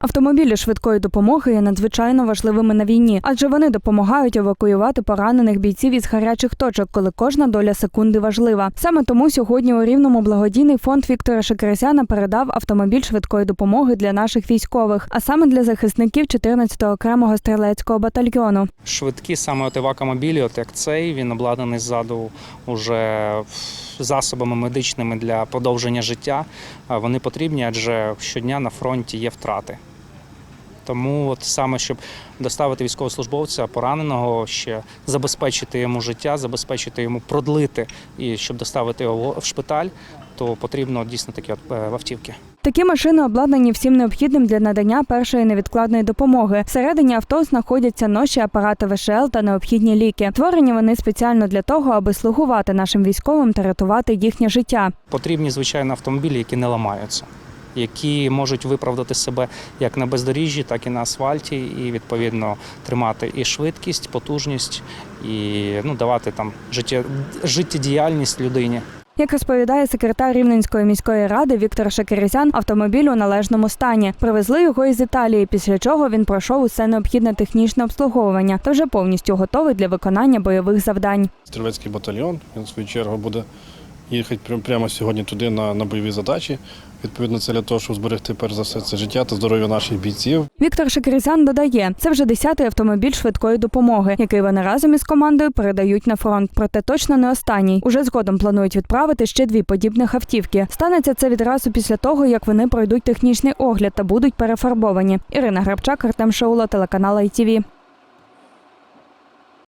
Автомобілі швидкої допомоги є надзвичайно важливими на війні, адже вони допомагають евакуювати поранених бійців із гарячих точок, коли кожна доля секунди важлива. Саме тому сьогодні у рівному благодійний фонд Віктора Шекересяна передав автомобіль швидкої допомоги для наших військових, а саме для захисників 14-го окремого стрілецького батальйону. Швидкі саме от евакомобілі, от як цей, він обладнаний ззаду уже засобами медичними для продовження життя. Вони потрібні, адже щодня на фронті є втрати. Тому от саме щоб доставити військовослужбовця пораненого, ще забезпечити йому життя, забезпечити йому продлити і щоб доставити його в шпиталь, то потрібно дійсно такі от е, автівки. Такі машини обладнані всім необхідним для надання першої невідкладної допомоги. Всередині авто знаходяться ноші апарати ВШЛ та необхідні ліки. Творені вони спеціально для того, аби слугувати нашим військовим та рятувати їхнє життя. Потрібні, звичайно, автомобілі, які не ламаються, які можуть виправдати себе як на бездоріжжі, так і на асфальті, і відповідно тримати і швидкість, потужність, і ну, давати там життя, життєдіяльність людині. Як розповідає секретар Рівненської міської ради Віктор Шакерезян, автомобіль у належному стані. Привезли його із Італії, після чого він пройшов усе необхідне технічне обслуговування та вже повністю готовий для виконання бойових завдань. Стрілецький батальйон. Він в свою чергу буде їхати прям- прямо сьогодні туди на, на бойові задачі. Відповідно, це для того, щоб зберегти перш за все це життя та здоров'я наших бійців. Віктор Шакерезян додає, це вже десятий автомобіль швидкої допомоги, який вони разом із командою передають на фронт. Проте точно не останній. Уже згодом планують відправити ще дві подібних автівки. Станеться це відразу після того, як вони пройдуть технічний огляд та будуть перефарбовані. Ірина Грабчак, Артем Шаула, телеканал ITV.